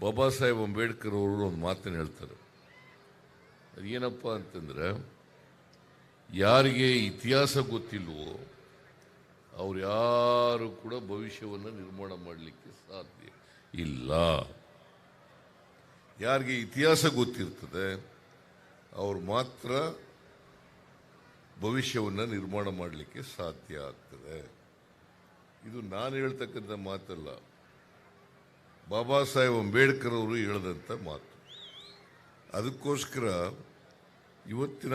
ಬಾಬಾ ಸಾಹೇಬ್ ಅಂಬೇಡ್ಕರ್ ಅವರು ಒಂದು ಮಾತನ್ನು ಹೇಳ್ತಾರೆ. ಅದೇನಪ್ಪ ಅಂತಂದ್ರೆ, ಯಾರಿಗೆ ಇತಿಹಾಸ ಗೊತ್ತಿಲ್ವೋ, ಅವ್ರು ಯಾರು ಕೂಡ ಭವಿಷ್ಯವನ್ನು ನಿರ್ಮಾಣ ಮಾಡಲಿಕ್ಕೆ ಸಾಧ್ಯ ಇಲ್ಲ. ಯಾರಿಗೆ ಇತಿಹಾಸ ಗೊತ್ತಿರ್ತದೆ, ಅವ್ರು ಮಾತ್ರ ಭವಿಷ್ಯವನ್ನು ನಿರ್ಮಾಣ ಮಾಡಲಿಕ್ಕೆ ಸಾಧ್ಯ ಆಗ್ತದೆ. ಇದು ನಾನು ಹೇಳ್ತಕ್ಕಂಥ ಮಾತಲ್ಲ. ಬಾಬಾ ಸಾಹೇಬ್ ಅಂಬೇಡ್ಕರ್ ಅವರು ಹೇಳಿದಂಥ ಮಾತು. ಅದಕ್ಕೋಸ್ಕರ ಇವತ್ತಿನ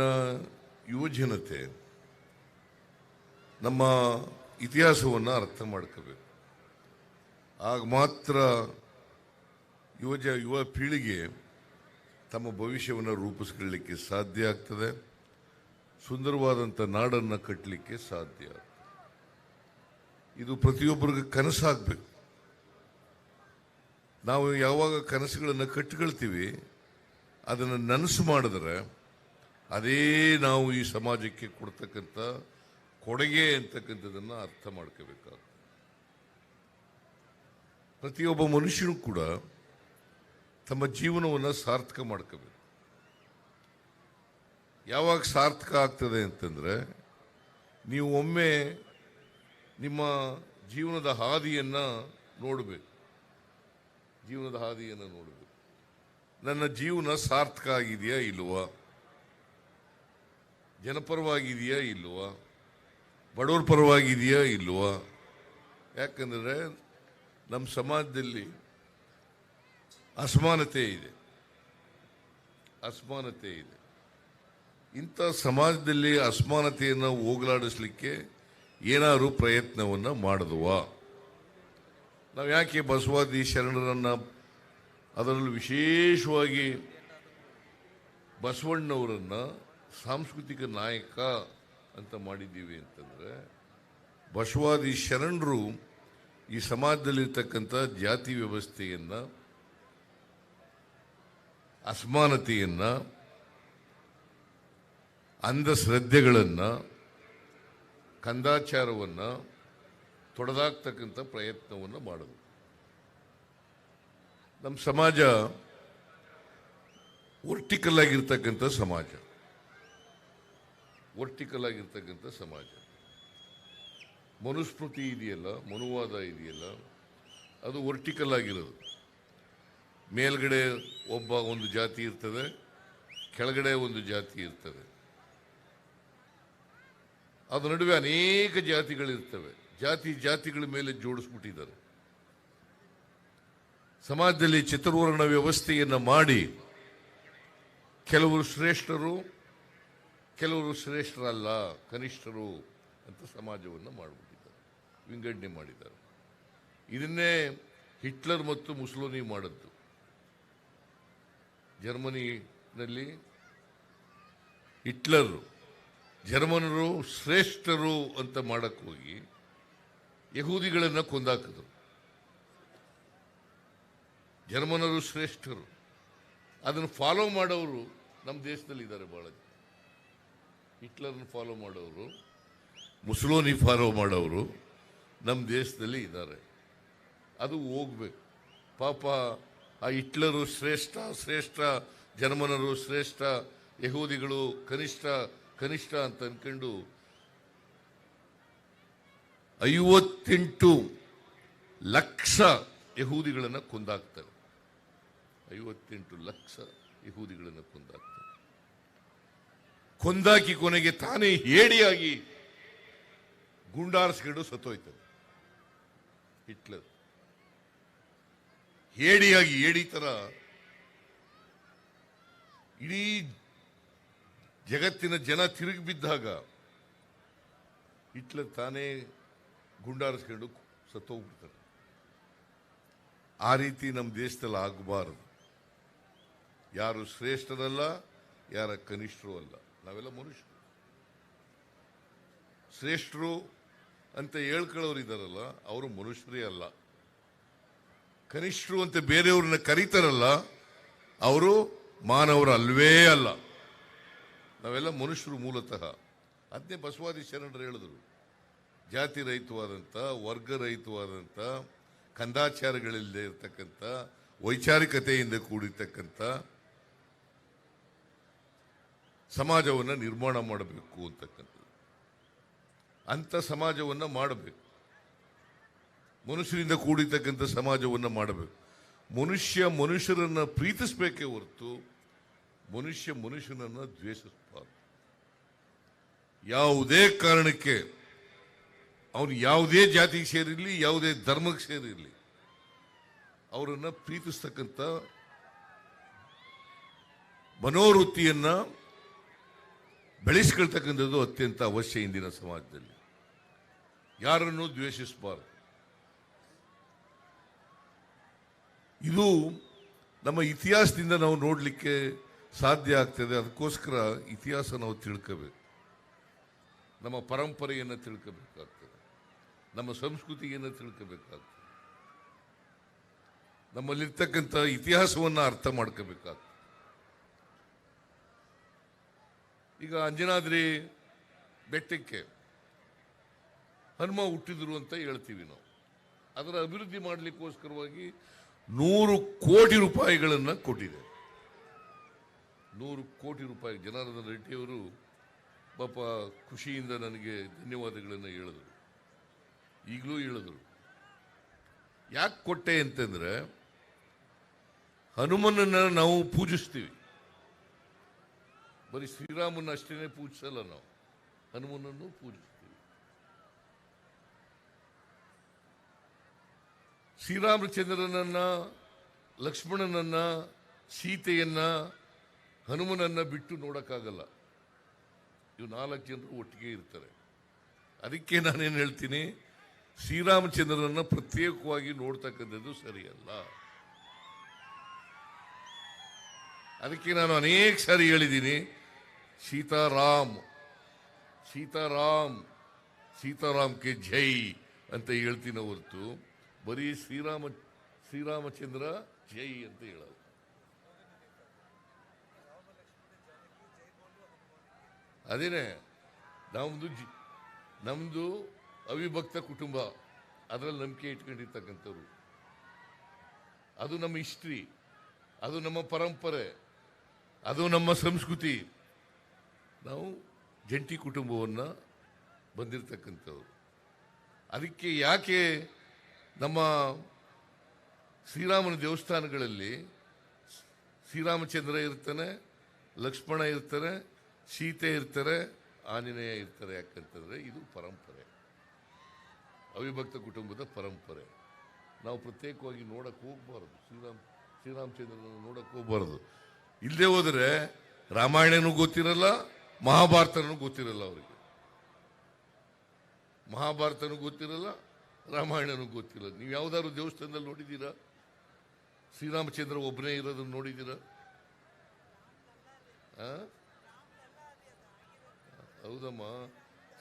ಯುವಜನತೆ ನಮ್ಮ ಇತಿಹಾಸವನ್ನು ಅರ್ಥ ಮಾಡ್ಕೋಬೇಕು. ಆಗ ಮಾತ್ರ ಯುವಜ, ಯುವ ಪೀಳಿಗೆ ತಮ್ಮ ಭವಿಷ್ಯವನ್ನು ರೂಪಿಸ್ಕೊಳ್ಳಿಕ್ಕೆ ಸಾಧ್ಯ ಆಗ್ತದೆ. ಸುಂದರವಾದಂಥ ನಾಡನ್ನು ಕಟ್ಟಲಿಕ್ಕೆ ಸಾಧ್ಯ ಇದು ಪ್ರತಿಯೊಬ್ಬರಿಗೂ ಕನಸಾಗಬೇಕು. ನಾವು ಯಾವಾಗ ಕನಸುಗಳನ್ನು ಕಟ್ಟಿಕೊಳ್ತೀವಿ ಅದನ್ನು ನನಸು ಮಾಡಿದ್ರೆ ಅದೇ ನಾವು ಈ ಸಮಾಜಕ್ಕೆ ಕೊಡ್ತಕ್ಕಂಥ ಕೊಡುಗೆ ಅಂತಕ್ಕಂಥದ್ದನ್ನು ಅರ್ಥ ಮಾಡ್ಕೋಬೇಕಾಗ್ತದೆ ಪ್ರತಿಯೊಬ್ಬ ಮನುಷ್ಯನೂ ಕೂಡ ತಮ್ಮ ಜೀವನವನ್ನು ಸಾರ್ಥಕ ಮಾಡ್ಕೋಬೇಕು. ಯಾವಾಗ ಸಾರ್ಥಕ ಆಗ್ತದೆ ಅಂತಂದರೆ, ನೀವು ಒಮ್ಮೆ ನಿಮ್ಮ ಜೀವನದ ಹಾದಿಯನ್ನು ನೋಡಬೇಕು. ಜೀವನದ ಹಾದಿಯನ್ನು ನೋಡಬೇಕು ನನ್ನ ಜೀವನ ಸಾರ್ಥಕ ಆಗಿದೆಯಾ ಇಲ್ವಾ ಜನಪರವಾಗಿದೆಯಾ ಇಲ್ವಾ ಬಡವ್ರ ಪರವಾಗಿದೆಯಾ ಇಲ್ವಾ ಯಾಕಂದರೆ ನಮ್ಮ ಸಮಾಜದಲ್ಲಿ ಅಸಮಾನತೆ ಇದೆ. ಅಸಮಾನತೆ ಇದೆ. ಇಂಥ ಸಮಾಜದಲ್ಲಿ ಅಸಮಾನತೆಯನ್ನು ಹೋಗಲಾಡಿಸ್ಲಿಕ್ಕೆ ಏನಾದರೂ ಪ್ರಯತ್ನವನ್ನು ಮಾಡಿದ್ವಾ? ನಾವು ಯಾಕೆ ಬಸವಾದಿ ಶರಣರನ್ನು ಅದರಲ್ಲೂ ವಿಶೇಷವಾಗಿ ಬಸವಣ್ಣವರನ್ನು ಸಾಂಸ್ಕೃತಿಕ ನಾಯಕ ಅಂತ ಮಾಡಿದ್ದೀವಿ ಅಂತಂದ್ರೆ, ಬಸವಾದಿ ಶರಣರು ಈ ಸಮಾಜದಲ್ಲಿರ್ತಕ್ಕಂಥ ಜಾತಿ ವ್ಯವಸ್ಥೆಯನ್ನು, ಅಸಮಾನತೆಯನ್ನು, ಅಂಧಶ್ರದ್ಧೆಗಳನ್ನು, ಕಂದಾಚಾರವನ್ನು ತೊಡೆದಾಕ್ತಕ್ಕಂಥ ಪ್ರಯತ್ನವನ್ನು ಮಾಡೋದು. ನಮ್ಮ ಸಮಾಜ ವರ್ಟಿಕಲ್ ಆಗಿರ್ತಕ್ಕಂಥ ಸಮಾಜ. ವರ್ಟಿಕಲ್ ಆಗಿರ್ತಕ್ಕಂಥ ಸಮಾಜ. ಮನುಸ್ಮೃತಿ ಇದೆಯಲ್ಲ, ಮನುವಾದ ಇದೆಯಲ್ಲ, ಅದು ವರ್ಟಿಕಲ್ ಆಗಿರೋದು. ಮೇಲ್ಗಡೆ ಒಬ್ಬ ಒಂದು ಜಾತಿ ಇರ್ತದೆ, ಕೆಳಗಡೆ ಒಂದು ಜಾತಿ ಇರ್ತದೆ. ಅದ್ರ ನಡುವೆ ಅನೇಕ ಜಾತಿಗಳಿರ್ತವೆ. ಜಾತಿ ಜಾತಿಗಳ ಮೇಲೆ ಜೋಡಿಸ್ಬಿಟ್ಟಿದ್ದಾರೆ. ಸಮಾಜದಲ್ಲಿ ಚತುರ್ವರ್ಣ ವ್ಯವಸ್ಥೆಯನ್ನು ಮಾಡಿ ಕೆಲವರು ಶ್ರೇಷ್ಠರು, ಕೆಲವರು ಶ್ರೇಷ್ಠರಲ್ಲ, ಕನಿಷ್ಠರು ಅಂತ ಸಮಾಜವನ್ನು ಮಾಡಿಬಿಟ್ಟಿದ್ದಾರೆ, ವಿಂಗಡಣೆ ಮಾಡಿದ್ದಾರೆ. ಇದನ್ನೇ ಹಿಟ್ಲರ್ ಮತ್ತು ಮುಸ್ಲೋನಿ ಮಾಡಿದ್ದು. ಜರ್ಮನಿನಲ್ಲಿ ಹಿಟ್ಲರ್, ಜರ್ಮನರು ಶ್ರೇಷ್ಠರು ಅಂತ ಮಾಡೋಕ್ಕೋಗಿ ಹೋಗಿ ಯಹೂದಿಗಳನ್ನ ಕೊಂದಾಕಿದ್ರು ಜರ್ಮನರು ಶ್ರೇಷ್ಠರು. ಅದನ್ನು ಫಾಲೋ ಮಾಡೋರು ನಮ್ಮ ದೇಶದಲ್ಲಿ ಇದ್ದಾರೆ ಭಾಳ. ಹಿಟ್ಲರ್ನ ಫಾಲೋ ಮಾಡೋರು, ಮುಸ್ಲೋನಿ ಫಾಲೋ ಮಾಡೋರು ನಮ್ಮ ದೇಶದಲ್ಲಿ ಇದ್ದಾರೆ. ಅದು ಹೋಗ್ಬೇಕು. ಪಾಪ ಆ ಹಿಟ್ಲರು ಶ್ರೇಷ್ಠ ಶ್ರೇಷ್ಠ, ಜರ್ಮನರು ಶ್ರೇಷ್ಠ, ಯಹೂದಿಗಳು ಕನಿಷ್ಠ ಕನಿಷ್ಠ ಅಂತ ಅನ್ಕೊಂಡು ಐವತ್ತೆಂಟು ಲಕ್ಷ ಯಹೂದಿಗಳನ್ನು ಕೊಂದಾಕ್ತಾರೆ ಐವತ್ತೆಂಟು ಲಕ್ಷ ಯಹೂದಿಗಳನ್ನು ಕೊಂದಾಕ್ತಾರೆ ಕೊಂದಾಕಿ ಕೊನೆಗೆ ತಾನೇ ಹೇಡಿಯಾಗಿ ಗುಂಡಾರಿಸ್ಕೊಂಡು ಸತ್ತೋಯ್ತದೆ. ಹಿಟ್ಲರ್. ಹೇಡಿಯಾಗಿ ಹೇಡಿ ತರ ಇಡೀ ಜಗತ್ತಿನ ಜನ ತಿರುಗಿ ಬಿದ್ದಾಗ ಹಿಟ್ಲರ್ ತಾನೇ ಗುಂಡಾರಿಸ್ಕೊಂಡು ಸತ್ತೋಗ್ಬಿಡ್ತಾರೆ ಆ ರೀತಿ ನಮ್ಮ ದೇಶದಲ್ಲಿ ಆಗಬಾರದು. ಯಾರು ಶ್ರೇಷ್ಠರಲ್ಲ, ಯಾರ ಕನಿಷ್ಠರು ಅಲ್ಲ. ನಾವೆಲ್ಲ ಮನುಷ್ಯರು. ಶ್ರೇಷ್ಠರು ಅಂತ ಹೇಳ್ಕೊಳ್ಳೋರು ಇದ್ದಾರಲ್ಲ, ಅವರು ಮನುಷ್ಯರೇ ಅಲ್ಲ. ಕನಿಷ್ಠರು ಅಂತ ಬೇರೆಯವ್ರನ್ನ ಕರೀತಾರಲ್ಲ, ಅವರು ಮಾನವರು ಅಲ್ವೇ ಅಲ್ಲ. ನಾವೆಲ್ಲ ಮನುಷ್ಯರು ಮೂಲತಃ. ಅದನ್ನೇ ಬಸವಾದಿ ಶರಣರು ಹೇಳಿದ್ರು. ಜಾತಿ ರಹಿತವಾದಂಥ ವರ್ಗ ರಹಿತವಾದಂಥ ಕಂದಾಚಾರಗಳಿಲ್ಲದೆ ಇರತಕ್ಕಂಥ, ವೈಚಾರಿಕತೆಯಿಂದ ಕೂಡಿರ್ತಕ್ಕಂಥ ಸಮಾಜವನ್ನು ನಿರ್ಮಾಣ ಮಾಡಬೇಕು ಅಂತಕ್ಕಂಥದ್ದು. ಅಂಥ ಸಮಾಜವನ್ನು ಮಾಡಬೇಕು. ಮನುಷ್ಯರಿಂದ ಕೂಡಿರ್ತಕ್ಕಂಥ ಸಮಾಜವನ್ನು ಮಾಡಬೇಕು. ಮನುಷ್ಯ ಮನುಷ್ಯರನ್ನು ಪ್ರೀತಿಸಬೇಕೇ ಹೊರತು ಮನುಷ್ಯ ಮನುಷ್ಯನನ್ನು ದ್ವೇಷಿಸಬಾರ್ದು. ಯಾವುದೇ ಕಾರಣಕ್ಕೆ ಅವನು ಯಾವುದೇ ಜಾತಿಗೆ ಸೇರಿರಲಿ, ಯಾವುದೇ ಧರ್ಮಕ್ಕೆ ಸೇರಿರಲಿ, ಅವರನ್ನು ಪ್ರೀತಿಸ್ತಕ್ಕಂಥ ಮನೋವೃತ್ತಿಯನ್ನು ಬೆಳೆಸ್ಕೊಳ್ತಕ್ಕಂಥದ್ದು ಅತ್ಯಂತ ಅವಶ್ಯ ಇಂದಿನ ಸಮಾಜದಲ್ಲಿ. ಯಾರನ್ನು ದ್ವೇಷಿಸಬಾರದು? ಇದು ನಮ್ಮ ಇತಿಹಾಸದಿಂದ ನಾವು ನೋಡಲಿಕ್ಕೆ ಸಾಧ್ಯ ಆಗ್ತದೆ. ಅದಕ್ಕೋಸ್ಕರ ಇತಿಹಾಸ ನಾವು ತಿಳ್ಕೋಬೇಕು. ನಮ್ಮ ಪರಂಪರೆಯನ್ನು ತಿಳ್ಕೋಬೇಕಾಗ್ತದೆ ನಮ್ಮ ಸಂಸ್ಕೃತಿಯನ್ನು ತಿಳ್ಕೋಬೇಕಾಗ್ತದೆ. ನಮ್ಮಲ್ಲಿರ್ತಕ್ಕಂಥ ಇತಿಹಾಸವನ್ನು ಅರ್ಥ ಮಾಡ್ಕೋಬೇಕಾಗ್ತದೆ. ಈಗ ಅಂಜನಾದ್ರಿ ಬೆಟ್ಟಕ್ಕೆ ಹನುಮ ಹುಟ್ಟಿದ್ರು ಅಂತ ಹೇಳ್ತೀವಿ ನಾವು. ಅದರ ಅಭಿವೃದ್ಧಿ ಮಾಡಲಿಕ್ಕೋಸ್ಕರವಾಗಿ ನೂರು ಕೋಟಿ ರೂಪಾಯಿಗಳನ್ನು ಕೊಟ್ಟಿದೆ. ನೂರು ಕೋಟಿ ರೂಪಾಯಿ ಜನಾರ್ದನ ರೆಡ್ಡಿಯವರು ಪಾಪ ಖುಷಿಯಿಂದ ನನಗೆ ಧನ್ಯವಾದಗಳನ್ನು ಹೇಳಿದರು. ಈಗಲೂ ಹೇಳಿದರು. ಯಾಕೆ ಕೊಟ್ಟೆ ಅಂತಂದ್ರೆ, ಹನುಮನನ್ನ ನಾವು ಪೂಜಿಸ್ತೀವಿ. ಬರೀ ಶ್ರೀರಾಮನ ಅಷ್ಟೇ ಪೂಜಿಸಲ್ಲ ನಾವು. ಹನುಮನನ್ನು ಪೂಜಿಸ್ತೀವಿ. ಶ್ರೀರಾಮಚಂದ್ರನನ್ನ, ಲಕ್ಷ್ಮಣನನ್ನ, ಸೀತೆಯನ್ನ, ಹನುಮನನ್ನ ಬಿಟ್ಟು ನೋಡೋಕ್ಕಾಗಲ್ಲ. ಇವು ನಾಲ್ಕು ಜನರು ಒಟ್ಟಿಗೆ ಇರ್ತಾರೆ. ಅದಕ್ಕೆ ನಾನೇನು ಹೇಳ್ತೀನಿ ಶ್ರೀರಾಮಚಂದ್ರನನ್ನ ಪ್ರತ್ಯೇಕವಾಗಿ ನೋಡ್ತಕ್ಕಂಥದ್ದು ಸರಿಯಲ್ಲ. ಅದಕ್ಕೆ ನಾನು ಅನೇಕ ಸಾರಿ ಹೇಳಿದ್ದೀನಿ, ಸೀತಾರಾಮ್ ಸೀತಾರಾಮ್ ಸೀತಾರಾಮ್ ಕೆ ಜೈ ಅಂತ ಹೇಳ್ತೀನಿ ಹೊರತು, ಬರೀ ಶ್ರೀರಾಮ, ಶ್ರೀರಾಮಚಂದ್ರ ಜೈ ಅಂತ ಹೇಳೋದು. ಅದೇನೆ, ನಮ್ದು ಜಿ, ನಮ್ದು ಅವಿಭಕ್ತ ಕುಟುಂಬ, ಅದರಲ್ಲಿ ನಂಬಿಕೆ ಇಟ್ಕೊಂಡಿರ್ತಕ್ಕಂಥವ್ರು. ಅದು ನಮ್ಮ ಹಿಸ್ಟ್ರಿ, ಅದು ನಮ್ಮ ಪರಂಪರೆ, ಅದು ನಮ್ಮ ಸಂಸ್ಕೃತಿ. ನಾವು ಜಂಟಿ ಕುಟುಂಬವನ್ನು ಬಂದಿರತಕ್ಕಂಥವ್ರು. ಅದಕ್ಕೆ ಯಾಕೆ ನಮ್ಮ ಶ್ರೀರಾಮನ ದೇವಸ್ಥಾನಗಳಲ್ಲಿ ಶ್ರೀರಾಮಚಂದ್ರ ಇರ್ತಾನೆ, ಲಕ್ಷ್ಮಣ ಇರ್ತಾರೆ, ಸೀತೆ ಇರ್ತಾರೆ, ಆಂಜನೇಯ ಇರ್ತಾರೆ ಯಾಕಂತಂದರೆ ಇದು ಪರಂಪರೆ. ಅವಿಭಕ್ತ ಕುಟುಂಬದ ಪರಂಪರೆ. ನಾವು ಪ್ರತ್ಯೇಕವಾಗಿ ನೋಡಕ್ಕೆ ಹೋಗ್ಬಾರ್ದು. ಶ್ರೀರಾಮ್ ಶ್ರೀರಾಮಚಂದ್ರನ ನೋಡಕ್ಕೆ ಹೋಗ್ಬಾರ್ದು. ಇಲ್ಲದೆ ಹೋದರೆ ರಾಮಾಯಣನೂ ಗೊತ್ತಿರಲ್ಲ, ಮಹಾಭಾರತನೂ ಗೊತ್ತಿರಲ್ಲ ಅವರಿಗೆ. ಮಹಾಭಾರತನೂ ಗೊತ್ತಿರಲ್ಲ, ರಾಮಾಯಣನೂ ಗೊತ್ತಿರಲ್ಲ ನೀವು ಯಾವುದಾದ್ರು ದೇವಸ್ಥಾನದಲ್ಲಿ ನೋಡಿದ್ದೀರಾ? ಶ್ರೀರಾಮಚಂದ್ರ ಒಬ್ಬನೇ ಇರೋದನ್ನು ನೋಡಿದ್ದೀರಾ? ಹೌದಮ್ಮ.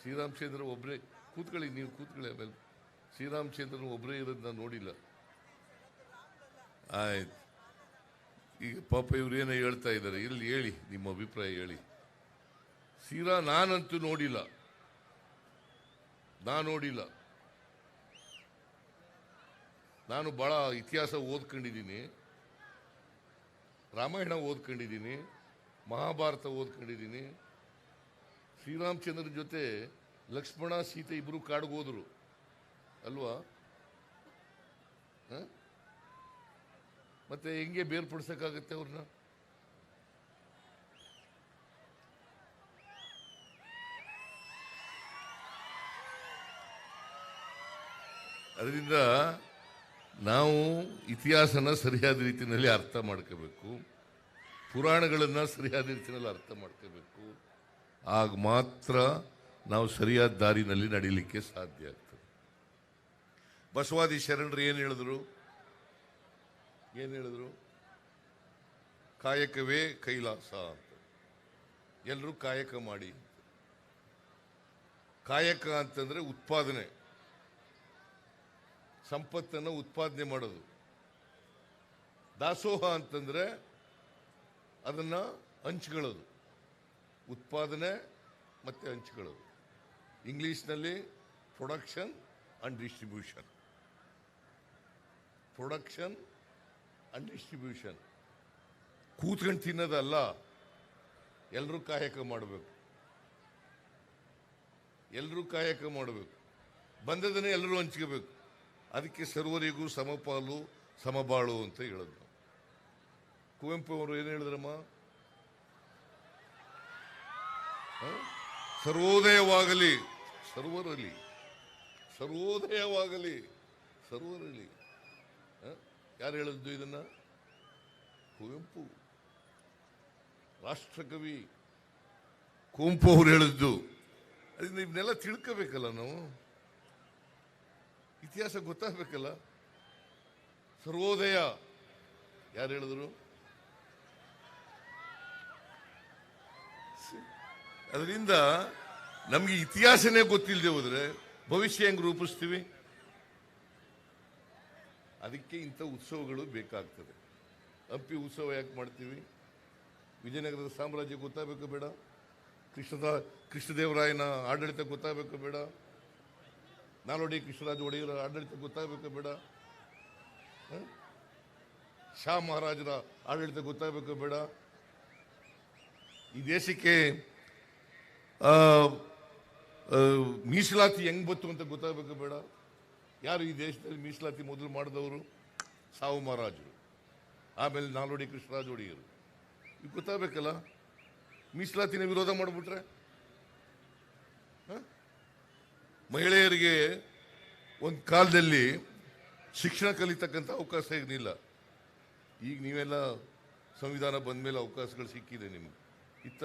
ಶ್ರೀರಾಮಚಂದ್ರ ಒಬ್ಬರೇ ಕೂತ್ಕೊಳ್ಳಿ, ನೀವು ಕೂತ್ಕೊಳ್ಳಿ, ಆಮೇಲೆ ಶ್ರೀರಾಮಚಂದ್ರನ ಒಬ್ಬರೇ ಇರೋದು ನಾನು ನೋಡಿಲ್ಲ. ಆಯ್ತು. ಈಗ ಪಾಪ ಇವ್ರು ಏನೋ ಹೇಳ್ತಾ ಇದ್ದಾರೆ ಇಲ್ಲಿ ಹೇಳಿ, ನಿಮ್ಮ ಅಭಿಪ್ರಾಯ ಹೇಳಿ. ಶ್ರೀರಾ ನಾನಂತೂ ನೋಡಿಲ್ಲ. ನಾ ನೋಡಿಲ್ಲ. ನಾನು ಭಾಳ ಇತಿಹಾಸ ಓದ್ಕೊಂಡಿದ್ದೀನಿ. ರಾಮಾಯಣ ಓದ್ಕೊಂಡಿದ್ದೀನಿ. ಮಹಾಭಾರತ ಓದ್ಕೊಂಡಿದ್ದೀನಿ. ಶ್ರೀರಾಮಚಂದ್ರನ ಜೊತೆ ಲಕ್ಷ್ಮಣ ಸೀತೆ ಇಬ್ಬರು ಕಾಡ್ಗೆ ಹೋದರು. ಅಲ್ವಾ? ಮತ್ತೆ ಹೆಂಗೆ ಬೇರ್ಪಡಿಸಕ್ಕಾಗತ್ತೆ ಅವ್ರನ್ನ? ಅದರಿಂದ ನಾವು ಇತಿಹಾಸನ ಸರಿಯಾದ ರೀತಿಯಲ್ಲಿ ಅರ್ಥ ಮಾಡ್ಕೋಬೇಕು. ಪುರಾಣಗಳನ್ನು ಸರಿಯಾದ ರೀತಿಯಲ್ಲಿ ಅರ್ಥ ಮಾಡ್ಕೋಬೇಕು. ಆಗ ಮಾತ್ರ ನಾವು ಸರಿಯಾದ ದಾರಿನಲ್ಲಿ ನಡೀಲಿಕ್ಕೆ ಸಾಧ್ಯ ಆಗ್ತದೆ. ಬಸವಾದಿ ಶರಣರು ಏನು ಹೇಳಿದ್ರು? ಏನು ಹೇಳಿದ್ರು? ಕಾಯಕವೇ ಕೈಲಾಸ ಅಂತ. ಎಲ್ಲರೂ ಕಾಯಕ ಮಾಡಿ ಕಾಯಕ ಅಂತಂದ್ರೆ ಉತ್ಪಾದನೆ. ಸಂಪತ್ತನ್ನು ಉತ್ಪಾದನೆ ಮಾಡೋದು. ದಾಸೋಹ ಅಂತಂದ್ರೆ ಅದನ್ನ ಹಂಚ್ಕೊಳ್ಳೋದು. ಉತ್ಪಾದನೆ ಮತ್ತೆ ಹಂಚ್ಕೊಳ್ಳೋದು. ಇಂಗ್ಲಿಷ್ನಲ್ಲಿ production and distribution production and distribution ಕೂತ್ಕೊಂಡು ತಿನ್ನೋದಲ್ಲ ಎಲ್ಲರೂ ಕಾಯಕ ಮಾಡಬೇಕು. ಎಲ್ಲರೂ ಕಾಯಕ ಮಾಡಬೇಕು. ಬಂದದನ್ನೇ ಎಲ್ಲರೂ ಹಂಚ್ಕೋಬೇಕು. ಅದಕ್ಕೆ ಸರ್ವರಿಗೂ ಸಮಪಾಲು, ಸಮಬಾಳು ಅಂತ ಹೇಳೋದು. ಕುವೆಂಪು ಅವರು ಏನು ಹೇಳಿದ್ರಮ್ಮ? ಸರ್ವೋದಯವಾಗಲಿ. ಸರ್ವರಲ್ಲಿ, ಸರ್ವೋದಯವಾಗಲಿ, ಸರ್ವರಲ್ಲಿ? ಯಾರು ಹೇಳಿದ್ದು ಇದನ್ನು? ಕುವೆಂಪು. ರಾಷ್ಟ್ರಕವಿ ಕುವೆಂಪು ಅವರು ಹೇಳಿದ್ದು ಅದರಿಂದ ಇವನ್ನೆಲ್ಲ ತಿಳ್ಕೋಬೇಕಲ್ಲ ನಾವು? ಇತಿಹಾಸ ಗೊತ್ತಾಗಬೇಕಲ್ಲ? ಸರ್ವೋದಯ. ಯಾರು ಹೇಳಿದ್ರು? ಅದರಿಂದ ನಮಗೆ ಇತಿಹಾಸನೇ ಗೊತ್ತಿಲ್ಲದೆ ಹೋದ್ರೆ ಭವಿಷ್ಯ ಹೆಂಗ್ ರೂಪಿಸ್ತೀವಿ? ಅದಕ್ಕೆ ಇಂಥ ಉತ್ಸವಗಳು ಬೇಕಾಗ್ತದೆ. ಹಂಪಿ ಉತ್ಸವ ಯಾಕೆ ಮಾಡ್ತೀವಿ? ವಿಜಯನಗರದ ಸಾಮ್ರಾಜ್ಯ ಗೊತ್ತಾಗಬೇಕು ಬೇಡ. ಕೃಷ್ಣದ, ಕೃಷ್ಣದೇವರಾಯನ ಆಡಳಿತ ಗೊತ್ತಾಗಬೇಕು ಬೇಡ. ನಾಲ್ವಡಿ ಕೃಷ್ಣರಾಜ ಒಡೆಯರ ಆಡಳಿತ ಗೊತ್ತಾಗಬೇಕು ಬೇಡ. ಶಾ ಮಹಾರಾಜರ ಆಡಳಿತ ಗೊತ್ತಾಗಬೇಕು ಬೇಡ. ಈ ದೇಶಕ್ಕೆ ಮೀಸಲಾತಿ ಹೆಂಗ್ ಬತ್ತು ಅಂತ ಗೊತ್ತಾಗಬೇಕು ಬೇಡ. ಯಾರು ಈ ದೇಶದಲ್ಲಿ ಮೀಸಲಾತಿ ಮೊದಲು ಮಾಡಿದವರು? ಸಾವು ಮಹಾರಾಜರು. ಆಮೇಲೆ ನಾಲ್ವಡಿ ಕೃಷ್ಣರಾಜ ಒಡೆಯರು ಇದು ಗೊತ್ತಾಗಬೇಕಲ್ಲ? ಮೀಸಲಾತಿನ ವಿರೋಧ ಮಾಡಿಬಿಟ್ರೆ? ಹ? ಮಹಿಳೆಯರಿಗೆ ಒಂದು ಕಾಲದಲ್ಲಿ ಶಿಕ್ಷಣ ಕಲಿತಕ್ಕಂಥ ಅವಕಾಶ ಇರಲಿಲ್ಲ. ಈಗ ನೀವೆಲ್ಲ ಸಂವಿಧಾನ ಬಂದ ಮೇಲೆ ಅವಕಾಶಗಳು ಸಿಕ್ಕಿದೆ ನಿಮಗೆ. ಇತ್ತ?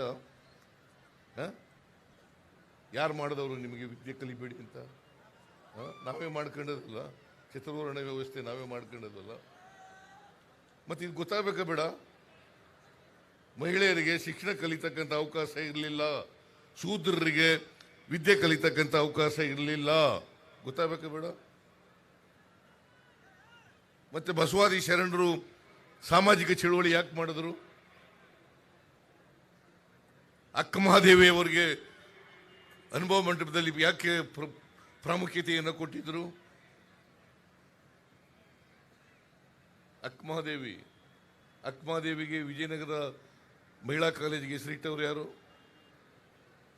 ಯಾರು ಮಾಡಿದವರು ನಿಮಗೆ ವಿದ್ಯೆ ಕಲಿಬೇಡಿ ಅಂತ? ನಾವೇ ಮಾಡ್ಕೊಂಡದಲ್ಲ ಚಿತ್ರವರ್ಣ ವ್ಯವಸ್ಥೆ ನಾವೇ ಮಾಡ್ಕೊಂಡದಲ್ಲ ಮತ್ತು ಇದು ಗೊತ್ತಾಗಬೇಕ ಬೇಡ? ಮಹಿಳೆಯರಿಗೆ ಶಿಕ್ಷಣ ಕಲಿತಕ್ಕಂಥ ಅವಕಾಶ ಇರಲಿಲ್ಲ. ಶೂದ್ರರಿಗೆ ವಿದ್ಯೆ ಕಲಿತಕ್ಕಂಥ ಅವಕಾಶ ಇರಲಿಲ್ಲ. ಗೊತ್ತಾಗಬೇಕ ಬೇಡ? ಮತ್ತು ಬಸವಾದಿ ಶರಣರು ಸಾಮಾಜಿಕ ಚಳುವಳಿ ಯಾಕೆ ಮಾಡಿದ್ರು? ಅಕ್ಕಮಹಾದೇವಿಯವರಿಗೆ ಅನುಭವ ಮಂಟಪದಲ್ಲಿ ಯಾಕೆ ಪ್ರ- ಪ್ರಾಮುಖ್ಯತೆಯನ್ನು ಕೊಟ್ಟಿದ್ರು? ಅಕ್ಮಹಾದೇವಿ. ಅಕ್ಮಹಾದೇವಿಗೆ ವಿಜಯನಗರ ಮಹಿಳಾ ಕಾಲೇಜಿಗೆ ಹೆಸರಿಟ್ಟವರು ಯಾರು?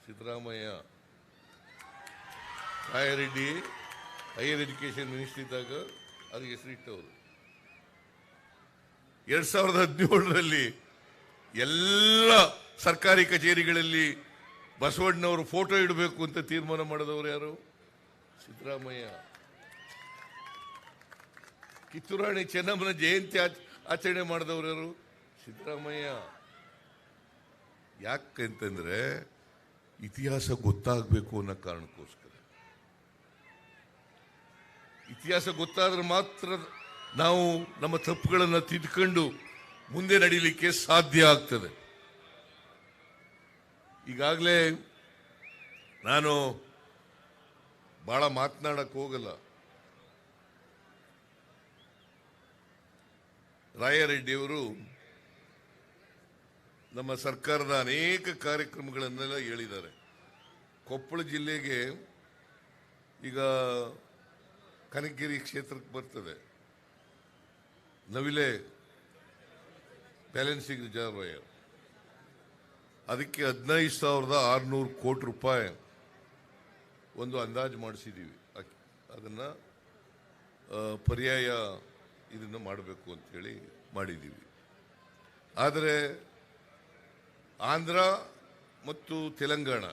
Siddaramaiah. Rayareddy higher education ministry ಇದ್ದಾಗ ಅದಕ್ಕೆ ಹೆಸರಿಟ್ಟವರು ಎರಡು ಸಾವಿರದ ಹದಿನೇಳರಲ್ಲಿ ಎಲ್ಲ ಸರ್ಕಾರಿ ಕಚೇರಿಗಳಲ್ಲಿ ಬಸವಣ್ಣನವರು ಫೋಟೋ ಇಡಬೇಕು ಅಂತ ತೀರ್ಮಾನ ಮಾಡಿದವರು ಯಾರು? ಸಿದ್ದರಾಮಯ್ಯ. ಕಿತ್ತೂರಾಣಿ ಚೆನ್ನಮ್ಮನ ಜಯಂತಿ ಆಚ- ಆಚರಣೆ ಮಾಡಿದವರು ಯಾರು? ಸಿದ್ದರಾಮಯ್ಯ. ಯಾಕೆಂತಂದ್ರೆ ಇತಿಹಾಸ ಗೊತ್ತಾಗಬೇಕು ಅನ್ನೋ ಕಾರಣಕ್ಕೋಸ್ಕರ. ಇತಿಹಾಸ ಗೊತ್ತಾದ್ರೆ ಮಾತ್ರ ನಾವು ನಮ್ಮ ತಪ್ಪುಗಳನ್ನು ತಿದ್ಕೊಂಡು ಮುಂದೆ ನಡೀಲಿಕ್ಕೆ ಸಾಧ್ಯ ಆಗ್ತದೆ. ಈಗಾಗಲೇ ನಾನು ಭಾಳ ಮಾತನಾಡಕ್ಕೆ ಹೋಗಲ್ಲ. ರಾಯರೆಡ್ಡಿಯವರು ನಮ್ಮ ಸರ್ಕಾರದ ಅನೇಕ ಕಾರ್ಯಕ್ರಮಗಳನ್ನೆಲ್ಲ ಹೇಳಿದ್ದಾರೆ. ಕೊಪ್ಪಳ ಜಿಲ್ಲೆಗೆ ಈಗ ಕನಕಗಿರಿ ಕ್ಷೇತ್ರಕ್ಕೆ ಬರ್ತದೆ. ನವಿಲೆ ಬ್ಯಾಲೆನ್ಸಿಂಗ್ ರಿಸರ್ವಾಯರ್ ಅದಕ್ಕೆ ಹದಿನೈದು ಸಾವಿರದ ಆರುನೂರು ಕೋಟಿ ರೂಪಾಯಿ ಒಂದು ಅಂದಾಜು ಮಾಡಿಸಿದ್ದೀವಿ ಅದನ್ನು ಪರ್ಯಾಯ ಇದನ್ನು ಮಾಡಬೇಕು ಅಂತೇಳಿ ಮಾಡಿದ್ದೀವಿ ಆದರೆ ಆಂಧ್ರ ಮತ್ತು ತೆಲಂಗಾಣ,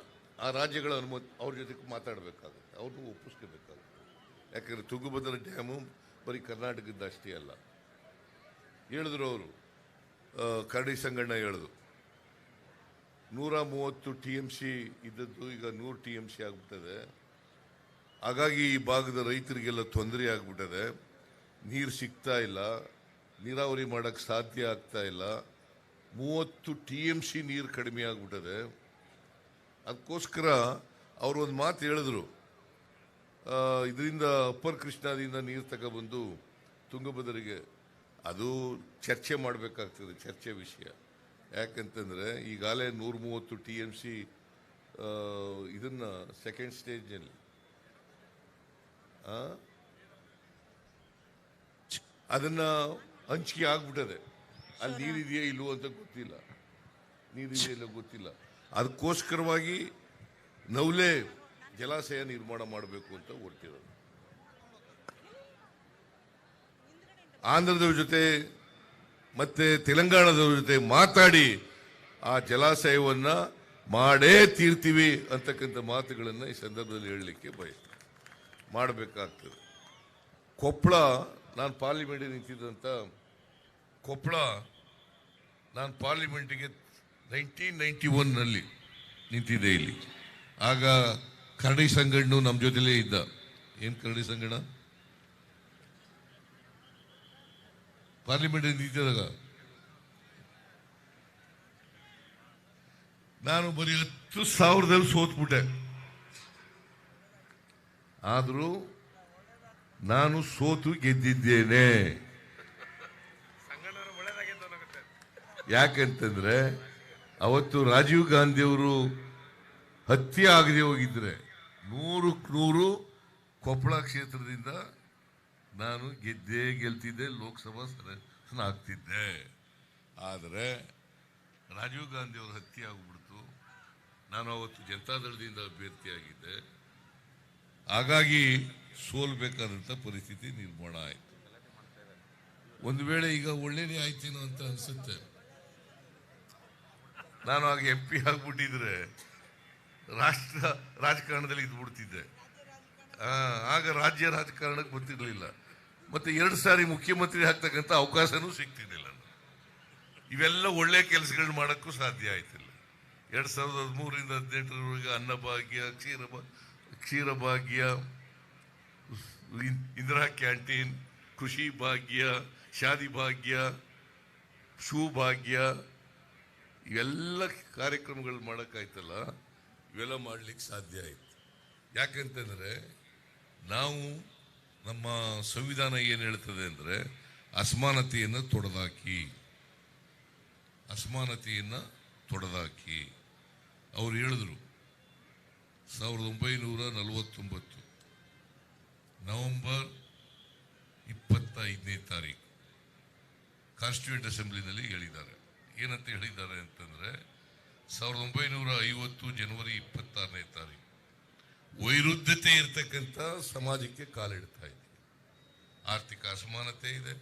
ಆ ರಾಜ್ಯಗಳ ಅನುಮತಿ, ಅವ್ರ ಜೊತೆ ಮಾತಾಡಬೇಕಾಗುತ್ತೆ. ಅವ್ರನ್ನೂ ಒಪ್ಪಿಸ್ಕೋಬೇಕಾಗುತ್ತೆ. ಯಾಕಂದರೆ ತುಂಗಭದ್ರಾ ಡ್ಯಾಮು ಬರೀ ಕರ್ನಾಟಕದ ಅಷ್ಟೇ ಅಲ್ಲ. ಹೇಳಿದ್ರು ಅವರು ಕರಡಿ ಸಂಗಣ್ಣ ಹೇಳಿದ್ರು. ನೂರ ಮೂವತ್ತು ಟಿ ಎಂ ಸಿ ಇದ್ದದ್ದು ಈಗ ನೂರು ಟಿ ಎಂ ಸಿ ಆಗ್ಬಿಟ್ಟದೆ. ಹಾಗಾಗಿ ಈ ಭಾಗದ ರೈತರಿಗೆಲ್ಲ ತೊಂದರೆ ಆಗ್ಬಿಟ್ಟದೆ. ನೀರು ಸಿಗ್ತಾ ಇಲ್ಲ, ನೀರಾವರಿ ಮಾಡೋಕ್ಕೆ ಸಾಧ್ಯ ಆಗ್ತಾ ಇಲ್ಲ. ಮೂವತ್ತು ಟಿ ಎಂ ಸಿ ನೀರು ಕಡಿಮೆ ಆಗ್ಬಿಟ್ಟದೆ. ಅದಕ್ಕೋಸ್ಕರ ಅವರು ಒಂದು ಮಾತು ಹೇಳಿದ್ರು. ಇದರಿಂದ ಅಪ್ಪರ್ ಕೃಷ್ಣಾದಿಂದ ನೀರು ತಗೊಬಂದು ತುಂಗಭದ್ರಿಗೆ. ಅದು ಚರ್ಚೆ ಮಾಡಬೇಕಾಗ್ತದೆ, ಚರ್ಚೆ ವಿಷಯ. ಯಾಕಂತಂದ್ರೆ ಈಗಾಗಲೇ ನೂರ ಮೂವತ್ತು ಟಿ ಎಂ ಸಿ ಇದನ್ನು ಸೆಕೆಂಡ್ ಸ್ಟೇಜಲ್ಲಿ ಅದನ್ನು ಹಂಚಿಕೆ ಆಗ್ಬಿಟ್ಟದೆ. ಅಲ್ಲಿ ನೀರಿದೆಯಾ ಇಲ್ವೋ ಅಂತ ಗೊತ್ತಿಲ್ಲ. ನೀರಿದೆಯಾ ಇಲ್ಲೋ ಗೊತ್ತಿಲ್ಲ. ಅದಕ್ಕೋಸ್ಕರವಾಗಿ ನವಲೆ ಜಲಾಶಯ ನಿರ್ಮಾಣ ಮಾಡಬೇಕು ಅಂತ ಹೊರಟಿರೋದು. ಆಂಧ್ರದ ಜೊತೆ ಮತ್ತೆ ತೆಲಂಗಾಣದವ್ರ ಜೊತೆ ಮಾತಾಡಿ ಆ ಜಲಾಶಯವನ್ನ ಮಾಡೇ ತೀರ್ತೀವಿ ಅಂತಕ್ಕಂಥ ಮಾತುಗಳನ್ನ ಈ ಸಂದರ್ಭದಲ್ಲಿ ಹೇಳಲಿಕ್ಕೆ ಬಯಸ್ತೀನಿ. ಮಾಡಬೇಕಾಗ್ತದೆ. ಕೊಪ್ಪಳ ನಾನು ಪಾರ್ಲಿಮೆಂಟಿಗೆ ನಿಂತಿದ್ದಂಥ ಕೊಪ್ಪಳ ನಾನು ಪಾರ್ಲಿಮೆಂಟಿಗೆ ನೈನ್ಟೀನ್ ನೈಂಟಿ ಒನ್ನಲ್ಲಿ ನಿಂತಿದ್ದೆ ಇಲ್ಲಿ. ಆಗ ಕರಡಿ ಸಂಗಣ್ಣು ನಮ್ಮ ಜೊತೆಲೇ ಇದ್ದ. ಏನು ಕರಡಿ ಸಂಗಣ್ಣ? ಪಾರ್ಲಿಮೆಂಟ್ ನಿಂತಿದ್ದಾಗ ನಾನು ಬರೀ ಹತ್ತು ಸಾವಿರದಲ್ಲಿ ಸೋತ್ಬಿಟ್ಟೆ. ಆದರೂ ನಾನು ಸೋತು ಗೆದ್ದಿದ್ದೇನೆ. ಯಾಕಂತಂದ್ರೆ ಅವತ್ತು ರಾಜೀವ್ ಗಾಂಧಿಯವರು ಹತ್ಯೆ ಆಗದೆ ಹೋಗಿದ್ರೆ ನೂರಕ್ಕೆ ನೂರು ಕೊಪ್ಪಳ ಕ್ಷೇತ್ರದಿಂದ ನಾನು ಗೆದ್ದೇ ಗೆಲ್ತಿದ್ದೆ, ಲೋಕಸಭಾ ಸದಸ್ಯನ ಆಗ್ತಿದ್ದೆ. ಆದರೆ ರಾಜೀವ್ ಗಾಂಧಿ ಅವರ ಹತ್ಯೆ ಆಗ್ಬಿಡ್ತು. ನಾನು ಅವತ್ತು ಜನತಾದಳದಿಂದ ಅಭ್ಯರ್ಥಿಯಾಗಿದ್ದೆ. ಹಾಗಾಗಿ ಸೋಲ್ಬೇಕಾದಂಥ ಪರಿಸ್ಥಿತಿ ನಿರ್ಮಾಣ ಆಯಿತು. ಒಂದು ವೇಳೆ ಈಗ ಒಳ್ಳೇದೇ ಆಯ್ತೇನೋ ಅಂತ ಅನ್ಸುತ್ತೆ. ನಾನು ಆಗ ಎಂ ಪಿ ಆಗ್ಬಿಟ್ಟಿದ್ರೆ ರಾಷ್ಟ್ರ ರಾಜಕಾರಣದಲ್ಲಿ ಇದ್ಬಿಡ್ತಿದ್ದೆ. ಆಗ ರಾಜ್ಯ ರಾಜಕಾರಣಕ್ಕೆ ಗೊತ್ತಿರಲಿಲ್ಲ ಮತ್ತೆ ಎರಡು ಸಾರಿ ಮುಖ್ಯಮಂತ್ರಿ ಆಗ್ತಕ್ಕಂಥ ಅವಕಾಶನೂ ಸಿಗ್ತಿದ್ದಿಲ್ಲ ಇವೆಲ್ಲ ಒಳ್ಳೆ ಕೆಲಸಗಳು ಮಾಡೋಕ್ಕೂ ಸಾಧ್ಯ ಆಯ್ತಿಲ್ಲ. ಎರಡು ಸಾವಿರದ ಹದಿಮೂರರಿಂದ ಹದಿನೆಂಟರವರೆಗೆ ಅನ್ನಭಾಗ್ಯ ಕ್ಷೀರ ಕ್ಷೀರ ಭಾಗ್ಯ ಇಂದಿರಾ ಕ್ಯಾಂಟೀನ್, ಕೃಷಿ ಭಾಗ್ಯ, ಶಾದಿ ಭಾಗ್ಯ, ಶೂ ಭಾಗ್ಯ, ಇವೆಲ್ಲ ಕಾರ್ಯಕ್ರಮಗಳು ಮಾಡೋಕ್ಕಾಯ್ತಲ್ಲ, ಇವೆಲ್ಲ ಮಾಡ್ಲಿಕ್ಕೆ ಸಾಧ್ಯ ಆಯಿತು. ಯಾಕಂತಂದರೆ ನಾವು ನಮ್ಮ ಸಂವಿಧಾನ ಏನು ಹೇಳ್ತದೆ ಅಂದರೆ ಅಸಮಾನತೆಯನ್ನು ತೊಡೆದಾಕಿ. ಅಸಮಾನತೆಯನ್ನು ತೊಡೆದಾಕಿ. ಅವ್ರು ಹೇಳಿದ್ರು ಸಾವಿರದ ಒಂಬೈನೂರ ನಲವತ್ತೊಂಬತ್ತು ನವೆಂಬರ್ ಇಪ್ಪತ್ತೈದನೇ ತಾರೀಕು ಕಾನ್ಸ್ಟಿಟ್ಯೂಂಟ್ ಅಸೆಂಬ್ಲಿನಲ್ಲಿ ಹೇಳಿದ್ದಾರೆ. ಏನಂತ ಹೇಳಿದ್ದಾರೆ ಅಂತಂದರೆ ಸಾವಿರದ ಒಂಬೈನೂರ ಐವತ್ತು ಜನವರಿ ಇಪ್ಪತ್ತಾರನೇ ತಾರೀಕು ವೈರುದ್ಧತೆ ಇರತಕ್ಕಂಥ ಸಮಾಜಕ್ಕೆ ಕಾಲಿಡ್ತಾ ಆರ್ಥಿಕ ಅಸಮಾನತೆ ಇದೆ,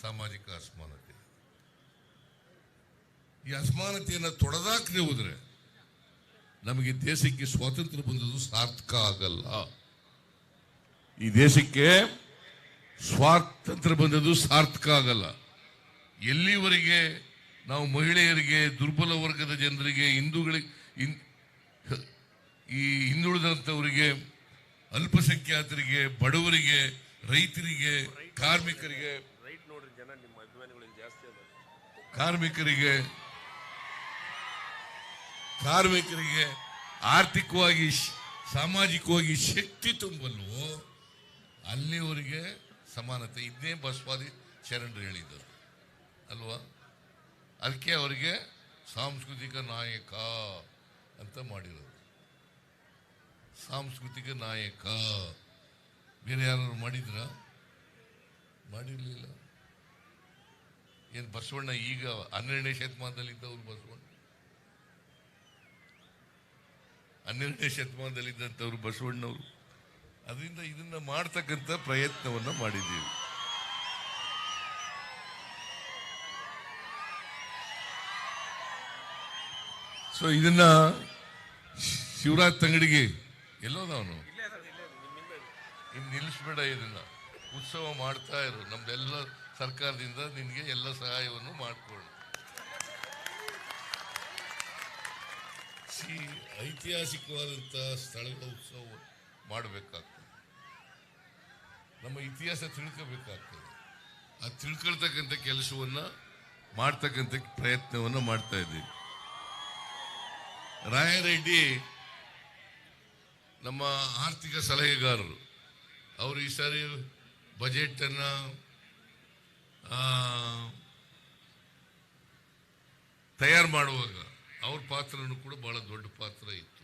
ಸಾಮಾಜಿಕ ಅಸಮಾನತೆ ಇದೆ. ಈ ಅಸಮಾನತೆಯನ್ನು ತೊಡೆದಾಕದೆ ಹೋದರೆ ನಮಗೆ ದೇಶಕ್ಕೆ ಸ್ವಾತಂತ್ರ್ಯ ಬಂದದ್ದು ಸಾರ್ಥಕ ಆಗಲ್ಲ. ಈ ದೇಶಕ್ಕೆ ಸ್ವಾತಂತ್ರ್ಯ ಬಂದದ್ದು ಸಾರ್ಥಕ ಆಗಲ್ಲ. ಎಲ್ಲಿವರೆಗೆ ನಾವು ಮಹಿಳೆಯರಿಗೆ, ದುರ್ಬಲ ವರ್ಗದ ಜನರಿಗೆ ಹಿಂದೂಗಳಿಗೆ ಈ ಹಿಂದುಳಿದಂಥವರಿಗೆ ಅಲ್ಪಸಂಖ್ಯಾತರಿಗೆ, ಬಡವರಿಗೆ ರೈತರಿಗೆ, ಕಾರ್ಮಿಕರಿಗೆ ಕಾರ್ಮಿಕರಿಗೆ ಕಾರ್ಮಿಕರಿಗೆ ಆರ್ಥಿಕವಾಗಿ, ಸಾಮಾಜಿಕವಾಗಿ ಶಕ್ತಿ ತುಂಬಲ್ವೋ ಅಲ್ಲಿವರಿಗೆ ಸಮಾನತೆ ಇದನ್ನೇ ಬಸವಾದಿ ಶರಣರು ಹೇಳಿದ್ದರು. ಅಲ್ವಾ? ಅದಕ್ಕೆ ಅವರಿಗೆ ಸಾಂಸ್ಕೃತಿಕ ನಾಯಕ ಅಂತ ಮಾಡಿರೋದು. ಸಾಂಸ್ಕೃತಿಕ ನಾಯಕ. ಬೇರೆ ಯಾರು ಮಾಡಿದ್ರ? ಮಾಡಿರಲಿಲ್ಲ. ಏನು ಬಸವಣ್ಣ ಈಗ ಹನ್ನೆರಡನೇ ಶತಮಾನದಲ್ಲಿ ಇದ್ದವ್ರು ಬಸವಣ್ಣ? ಹನ್ನೆರಡನೇ ಶತಮಾನದಲ್ಲಿ ಇದ್ದಂಥವ್ರು ಬಸವಣ್ಣವರು. ಅದರಿಂದ ಇದನ್ನ ಮಾಡ್ತಕ್ಕಂಥ ಪ್ರಯತ್ನವನ್ನ ಮಾಡಿದ್ದೀವಿ. ಸೊ ಇದನ್ನ ಶಿವರಾಜ್ ತಂಗಡಿಗೆ ಎಲ್ಲೋದ ಅವನು ಇನ್ನು ನಿಲ್ಲಿಸ್ಬೇಡ ಇದನ್ನ. ಉತ್ಸವ ಮಾಡ್ತಾ ಇರು. ನಮ್ದೆಲ್ಲ ಸರ್ಕಾರದಿಂದ ನಿನಗೆ ಎಲ್ಲ ಸಹಾಯವನ್ನು ಮಾಡಿಕೊಳ್ಳು ಸಿ ಐತಿಹಾಸಿಕವಾದಂಥ ಸ್ಥಳಗಳ ಉತ್ಸವ ಮಾಡಬೇಕಾಗ್ತದೆ. ನಮ್ಮ ಇತಿಹಾಸ ತಿಳ್ಕೋಬೇಕಾಗ್ತದೆ. ಆ ತಿಳ್ಕೊಳ್ತಕ್ಕಂಥ ಕೆಲಸವನ್ನ ಮಾಡ್ತಕ್ಕಂಥ ಪ್ರಯತ್ನವನ್ನು ಮಾಡ್ತಾ ಇದ್ದೀವಿ. ರಾಯರೆಡ್ಡಿ ನಮ್ಮ ಆರ್ಥಿಕ ಸಲಹೆಗಾರರು. ಅವರು ಈ ಸಾರಿ ಬಜೆಟ್ ಅನ್ನ ತಯಾರು ಮಾಡುವಾಗ ಅವ್ರ ಪಾತ್ರನೂ ಕೂಡ ಬಹಳ ದೊಡ್ಡ ಪಾತ್ರ ಇತ್ತು.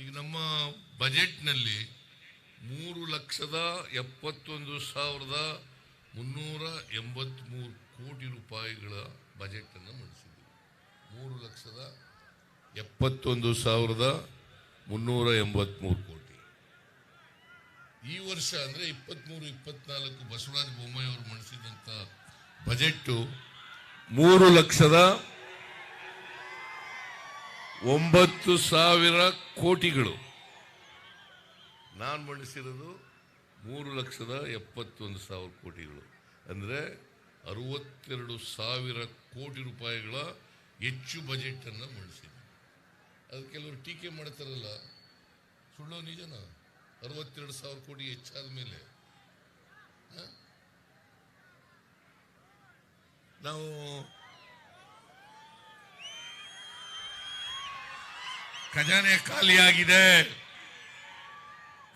ಈಗ ನಮ್ಮ ಬಜೆಟ್ನಲ್ಲಿ ಮೂರು ಲಕ್ಷದ ಎಪ್ಪತ್ತೊಂದು ಸಾವಿರದ ಮುನ್ನೂರ ಎಂಬತ್ತ್ಮೂರು ಕೋಟಿ ರೂಪಾಯಿಗಳ ಬಜೆಟನ್ನು ಮಂಡಿಸಿದ್ದೀವಿ ಮೂರು ಲಕ್ಷದ ಎಪ್ಪತ್ತೊಂದು ಸಾವಿರದ ಮುನ್ನೂರ ಎಂಬತ್ಮೂರು ಕೋಟಿ. ಈ ವರ್ಷ ಅಂದರೆ ಇಪ್ಪತ್ತ್ಮೂರು ಇಪ್ಪತ್ನಾಲ್ಕು ಬಸವರಾಜ ಬೊಮ್ಮಾಯಿ ಅವರು ಮಂಡಿಸಿದಂಥ ಬಜೆಟ್ಟು ಮೂರು ಲಕ್ಷದ ಒಂಬತ್ತು ಸಾವಿರ ಕೋಟಿಗಳು. ನಾನು ಮಂಡಿಸಿರೋದು ಮೂರು ಲಕ್ಷದ ಎಪ್ಪತ್ತೊಂದು ಸಾವಿರ ಕೋಟಿಗಳು. ಅಂದರೆ ಅರುವತ್ತೆರಡು ಸಾವಿರ ಕೋಟಿ ರೂಪಾಯಿಗಳ ಹೆಚ್ಚು ಬಜೆಟನ್ನು ಮಂಡಿಸಿದೆ ಅದು ಕೆಲವರು ಟೀಕೆ ಮಾಡ್ತಾರಲ್ಲ, ಸುಳ್ಳು ನಿಜನ? ಅರವತ್ತೆರಡು ಸಾವಿರ ಕೋಟಿ ಹೆಚ್ಚಾದ ಮೇಲೆ ನಾವು ಖಜಾನೆ ಖಾಲಿಯಾಗಿದೆ.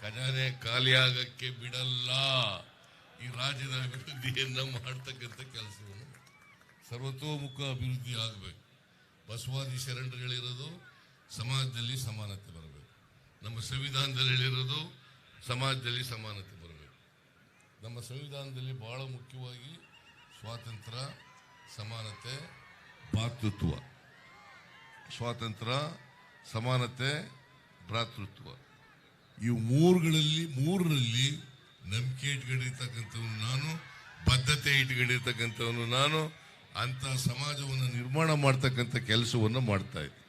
ಖಜಾನೆ ಖಾಲಿಯಾಗಕ್ಕೆ ಬಿಡಲ್ಲ. ಈ ರಾಜ್ಯದ ಅಭಿವೃದ್ಧಿಯನ್ನ ಮಾಡ್ತಕ್ಕಂಥ ಕೆಲಸವನ್ನು ಸರ್ವತೋಮುಖ ಅಭಿವೃದ್ಧಿ ಆಗಬೇಕು. ಬಸವಾದಿ ಶರಣರು ಹೇಳಿರೋದು ಸಮಾಜದಲ್ಲಿ ಸಮಾನತೆ ಬರಬೇಕು. ನಮ್ಮ ಸಂವಿಧಾನದಲ್ಲಿ ಹೇಳಿರೋದು ಸಮಾಜದಲ್ಲಿ ಸಮಾನತೆ ಬರಬೇಕು. ನಮ್ಮ ಸಂವಿಧಾನದಲ್ಲಿ ಬಹಳ ಮುಖ್ಯವಾಗಿ ಸ್ವಾತಂತ್ರ್ಯ ಸಮಾನತೆ ಭಾತೃತ್ವ ಸ್ವಾತಂತ್ರ್ಯ ಸಮಾನತೆ, ಭ್ರಾತೃತ್ವ. ಇವು ಮೂರುಗಳಲ್ಲಿ, ಮೂರರಲ್ಲಿ ನಂಬಿಕೆ ಇಟ್ಕೊಂಡಿರ್ತಕ್ಕಂಥವನು ನಾನು, ಬದ್ಧತೆ ಇಟ್ಕೊಂಡಿರ್ತಕ್ಕಂಥವನು ನಾನು ಅಂತ ಸಮಾಜವನ್ನು ನಿರ್ಮಾಣ ಮಾಡ್ತಕ್ಕಂಥ ಕೆಲಸವನ್ನು ಮಾಡ್ತಾ ಇದ್ದೆ.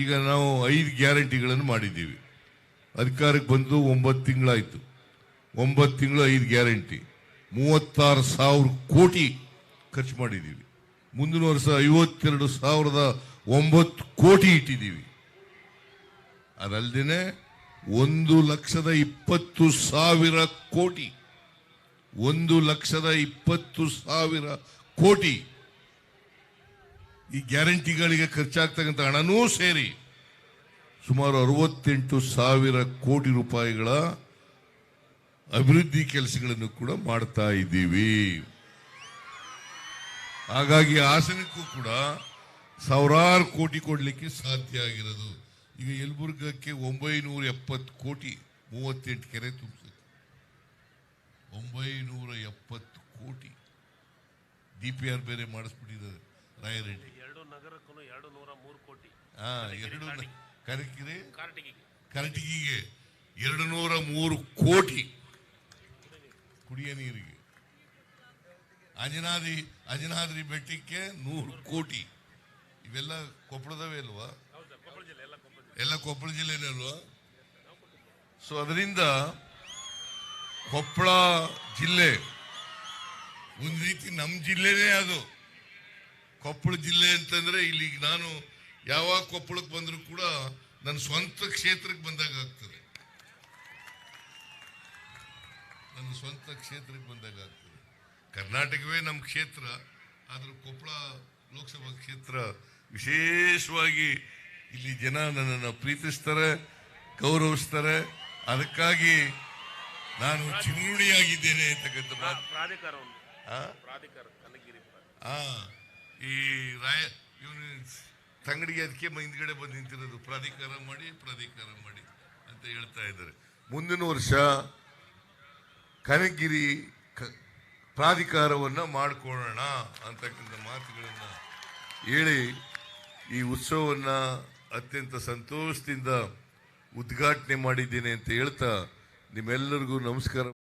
ಈಗ ನಾವು ಐದು ಗ್ಯಾರಂಟಿಗಳನ್ನು ಮಾಡಿದ್ದೀವಿ. ಅಧಿಕಾರಕ್ಕೆ ಬಂದು ಒಂಬತ್ತು ತಿಂಗಳಾಯಿತು. ಒಂಬತ್ತು ತಿಂಗಳು ಐದು ಗ್ಯಾರಂಟಿ. ಮೂವತ್ತಾರು ಸಾವಿರ ಕೋಟಿ ಖರ್ಚು ಮಾಡಿದ್ದೀವಿ. ಮುಂದಿನ ವರ್ಷ ಐವತ್ತೆರಡು ಸಾವಿರದ ಒಂಬತ್ತು ಕೋಟಿ ಇಟ್ಟಿದ್ದೀವಿ. ಅದಲ್ಲದೆ ಒಂದು ಲಕ್ಷದ ಇಪ್ಪತ್ತು ಸಾವಿರ ಕೋಟಿ. ಒಂದು ಲಕ್ಷದ ಇಪ್ಪತ್ತು ಸಾವಿರ ಕೋಟಿ. ಈ ಗ್ಯಾರಂಟಿಗಳಿಗೆ ಖರ್ಚಾಗ್ತಕ್ಕಂಥ ಹಣನೂ ಸೇರಿ ಸುಮಾರು ಅರವತ್ತೆಂಟು ಸಾವಿರ ಕೋಟಿ ರೂಪಾಯಿಗಳ ಅಭಿವೃದ್ಧಿ ಕೆಲಸಗಳನ್ನು ಕೂಡ ಮಾಡ್ತಾ ಇದ್ದೀವಿ. ಹಾಗಾಗಿ ಹಾಸನಕ್ಕೂ ಕೂಡ ಸಾವಿರಾರು ಕೋಟಿ ಕೊಡಲಿಕ್ಕೆ ಸಾಧ್ಯ ಆಗಿರೋದು. ಈಗ ಯಲಬುರ್ಗಕ್ಕೆ ಒಂಬೈನೂರ ಎಪ್ಪತ್ತು ಕೋಟಿ ಮೂವತ್ತೆಂಟು ಕೆರೆ ತುಂಬಿಸುತ್ತೆ. ಒಂಬೈನೂರ ಎಪ್ಪತ್ತು ಕೋಟಿ. ಡಿ ಪಿ ಆರ್ ಬೇರೆ ಮಾಡಿಸ್ಬಿಟ್ಟಿದ್ದಾರೆ, ರಾಯರೆಡ್ಡಿ. ನಗರಕ್ಕೂ ಎರಡು ನೂರ ಮೂರು ಕೋಟಿ. ಹಾ ಎರಡು ಕನಕಿರಿ ಕಾರ್ಟಿಗೆ ಕರಟಗಿಗೆ ಎರಡು ನೂರ ಮೂರು ಕೋಟಿ. ಕುಡಿಯ ನೀರಿಗೆ. ಅಂಜನಾದ್ರಿ ಅಂಜನಾದ್ರಿ ಬೆಟ್ಟಕ್ಕೆ ನೂರು ಕೋಟಿ. ಇವೆಲ್ಲ ಕೊಪ್ಪಳದವೇ ಅಲ್ವಾ? ಎಲ್ಲ ಕೊಪ್ಪಳ ಜಿಲ್ಲೆನೇ ಅಲ್ವಾ? ಸೊ ಅದರಿಂದ ಕೊಪ್ಪಳ ಜಿಲ್ಲೆ ಒಂದು ರೀತಿ ನಮ್ಮ ಜಿಲ್ಲೆನೇ ಅದು. ಕೊಪ್ಪಳ ಜಿಲ್ಲೆ ಅಂತಂದ್ರೆ ಇಲ್ಲಿ ನಾನು ಯಾವಾಗ ಕೊಪ್ಪಳಕ್ಕೆ ಬಂದರೂ ಕೂಡ ನನ್ನ ಸ್ವಂತ ಕ್ಷೇತ್ರಕ್ಕೆ ಬಂದಾಗ ಆಗ್ತದೆ. ನನ್ನ ಸ್ವಂತ ಕ್ಷೇತ್ರಕ್ಕೆ ಬಂದಾಗ ಆಗ್ತದೆ. ಕರ್ನಾಟಕವೇ ನಮ್ಮ ಕ್ಷೇತ್ರ ಆದರೂ ಕೊಪ್ಪಳ ಲೋಕಸಭಾ ಕ್ಷೇತ್ರ ವಿಶೇಷವಾಗಿ ಇಲ್ಲಿ ಜನ ನನ್ನನ್ನು ಪ್ರೀತಿಸ್ತಾರೆ ಗೌರವಿಸ್ತಾರೆ. ಅದಕ್ಕಾಗಿ ನಾನು ಚಿರುಣಿಯಾಗಿದ್ದೇನೆ ಅಂತಕ್ಕಂಥ ಮಾತು. ಪ್ರಾಧಿಕಾರ ಒಂದು. ಈ ರಾಯ ಇವನು ತಂಗಡಿಗೆ ಅದಕ್ಕೆ ಹಿಂದ್ಗಡೆ ಬಂದು ನಿಂತಿರೋದು. ಪ್ರಾಧಿಕಾರ ಮಾಡಿ ಪ್ರಾಧಿಕಾರ ಮಾಡಿ ಅಂತ ಹೇಳ್ತಾ ಇದ್ದಾರೆ. ಮುಂದಿನ ವರ್ಷ ಕನಗಿರಿ ಪ್ರಾಧಿಕಾರವನ್ನ ಮಾಡಿಕೊಳ್ಳೋಣ ಅಂತಕ್ಕಂಥ ಮಾತುಗಳನ್ನು ಹೇಳಿ ಈ ಉತ್ಸವವನ್ನ ಅತ್ಯಂತ ಸಂತೋಷದಿಂದ ಉದ್ಘಾಟನೆ ಮಾಡಿದ್ದೇನೆ ಅಂತ ಹೇಳ್ತಾ ನಿಮ್ಮೆಲ್ಲರಿಗೂ ನಮಸ್ಕಾರ.